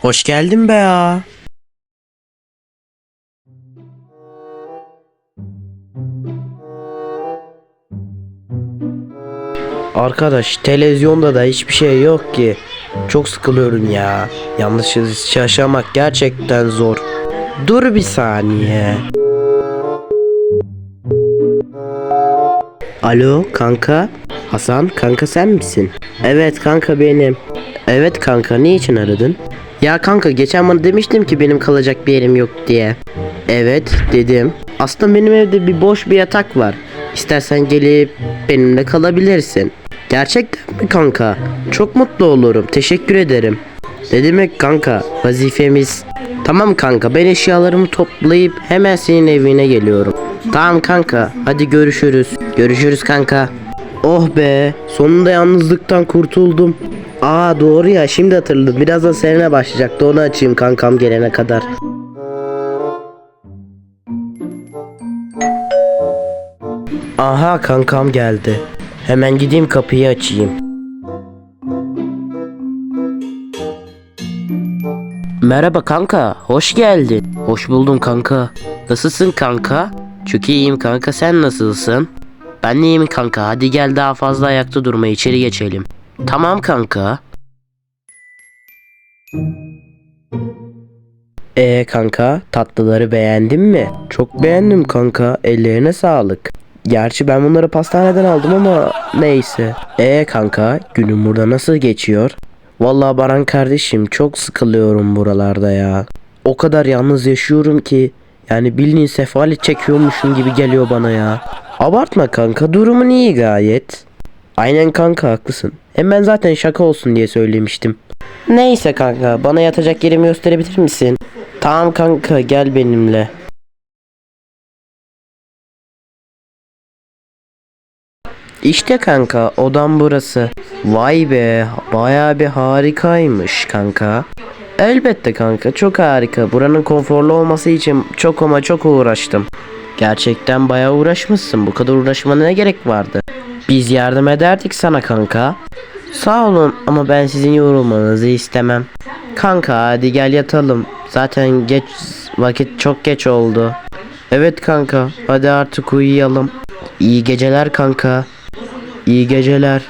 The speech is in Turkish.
Hoş geldin be ya. Arkadaş televizyonda da hiçbir şey yok ki. Çok sıkılıyorum ya. Yanlış yaşamak gerçekten zor. Dur bir saniye. Alo kanka. Hasan kanka sen misin? Evet kanka benim. Evet kanka niçin aradın? Ya kanka geçen bana demiştim ki benim kalacak bir yerim yok diye. Evet dedim. Aslında benim evde bir boş bir yatak var. İstersen gelip benimle kalabilirsin. Gerçekten mi kanka? Çok mutlu olurum. Teşekkür ederim. Ne demek kanka? Vazifemiz. Tamam kanka ben eşyalarımı toplayıp hemen senin evine geliyorum. Tamam kanka hadi görüşürüz. Görüşürüz kanka. Oh be sonunda yalnızlıktan kurtuldum. Aa doğru ya şimdi hatırladım. Birazdan serine başlayacaktı onu açayım kankam gelene kadar. Aha kankam geldi. Hemen gideyim kapıyı açayım. Merhaba kanka, hoş geldin. Hoş buldum kanka. Nasılsın kanka? Çok iyiyim kanka, sen nasılsın? Ben de iyiyim kanka, hadi gel daha fazla ayakta durma, içeri geçelim. Tamam kanka. Ee kanka, tatlıları beğendin mi? Çok beğendim kanka, ellerine sağlık. Gerçi ben bunları pastaneden aldım ama neyse. Ee kanka, günün burada nasıl geçiyor? Vallahi Baran kardeşim çok sıkılıyorum buralarda ya. O kadar yalnız yaşıyorum ki yani bildiğin sefalet çekiyormuşum gibi geliyor bana ya. Abartma kanka durumun iyi gayet. Aynen kanka haklısın. Hem ben zaten şaka olsun diye söylemiştim. Neyse kanka bana yatacak yerimi gösterebilir misin? Tamam kanka gel benimle. İşte kanka odam burası. Vay be bayağı bir harikaymış kanka. Elbette kanka çok harika. Buranın konforlu olması için çok ama çok uğraştım. Gerçekten bayağı uğraşmışsın. Bu kadar uğraşmana ne gerek vardı? Biz yardım ederdik sana kanka. Sağ olun ama ben sizin yorulmanızı istemem. Kanka hadi gel yatalım. Zaten geç vakit çok geç oldu. Evet kanka hadi artık uyuyalım. İyi geceler kanka. İyi geceler.